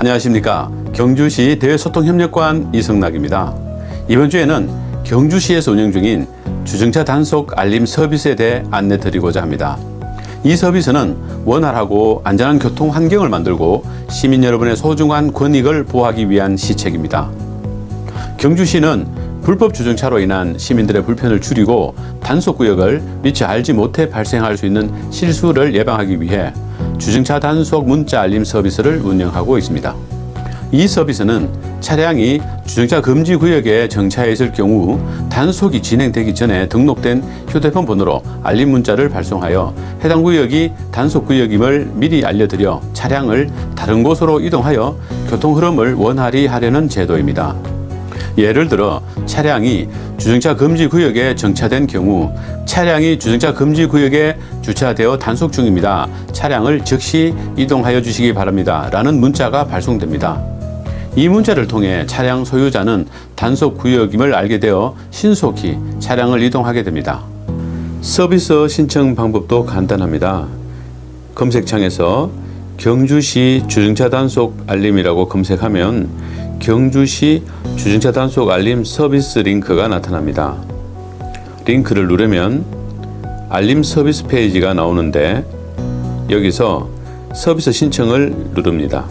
안녕하십니까. 경주시 대외소통협력관 이성락입니다. 이번 주에는 경주시에서 운영 중인 주정차 단속 알림 서비스에 대해 안내 드리고자 합니다. 이 서비스는 원활하고 안전한 교통 환경을 만들고 시민 여러분의 소중한 권익을 보호하기 위한 시책입니다. 경주시는 불법 주정차로 인한 시민들의 불편을 줄이고 단속 구역을 미처 알지 못해 발생할 수 있는 실수를 예방하기 위해 주정차 단속 문자 알림 서비스를 운영하고 있습니다. 이 서비스는 차량이 주정차 금지 구역에 정차해 있을 경우 단속이 진행되기 전에 등록된 휴대폰 번호로 알림 문자를 발송하여 해당 구역이 단속 구역임을 미리 알려드려 차량을 다른 곳으로 이동하여 교통 흐름을 원활히 하려는 제도입니다. 예를 들어 차량이 주정차 금지 구역에 정차된 경우 차량이 주정차 금지 구역에 주차되어 단속 중입니다. 차량을 즉시 이동하여 주시기 바랍니다. 라는 문자가 발송됩니다. 이 문자를 통해 차량 소유자는 단속 구역임을 알게 되어 신속히 차량을 이동하게 됩니다. 서비스 신청 방법도 간단합니다. 검색창에서 경주시 주정차 단속 알림이라고 검색하면 경주시 주정차 단속 알림 서비스 링크가 나타납니다. 링크를 누르면 알림 서비스 페이지가 나오는데 여기서 서비스 신청을 누릅니다.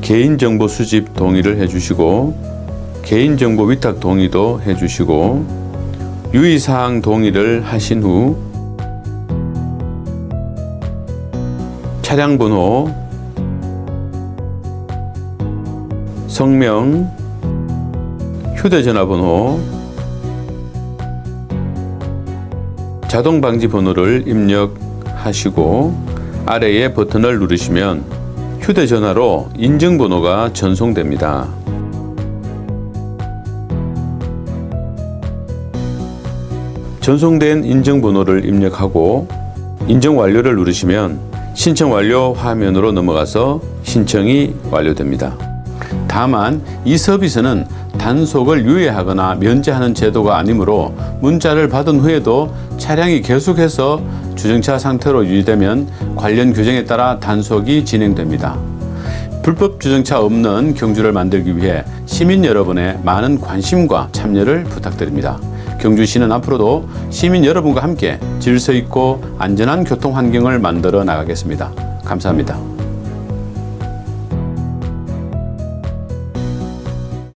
개인정보 수집 동의를 해주시고 개인정보 위탁 동의도 해주시고 유의사항 동의를 하신 후 차량 번호, 성명, 휴대전화 번호, 자동 방지 번호를 입력하시고 아래의 버튼을 누르시면 휴대전화로 인증번호가 전송됩니다. 전송된 인증번호를 입력하고 인증 완료를 누르시면 신청 완료 화면으로 넘어가서 신청이 완료됩니다. 다만 이 서비스는 단속을 유예하거나 면제하는 제도가 아니므로 문자를 받은 후에도 차량이 계속해서 주정차 상태로 유지되면 관련 규정에 따라 단속이 진행됩니다. 불법 주정차 없는 경주를 만들기 위해 시민 여러분의 많은 관심과 참여를 부탁드립니다. 경주시는 앞으로도 시민 여러분과 함께 질서 있고 안전한 교통 환경을 만들어 나가겠습니다. 감사합니다.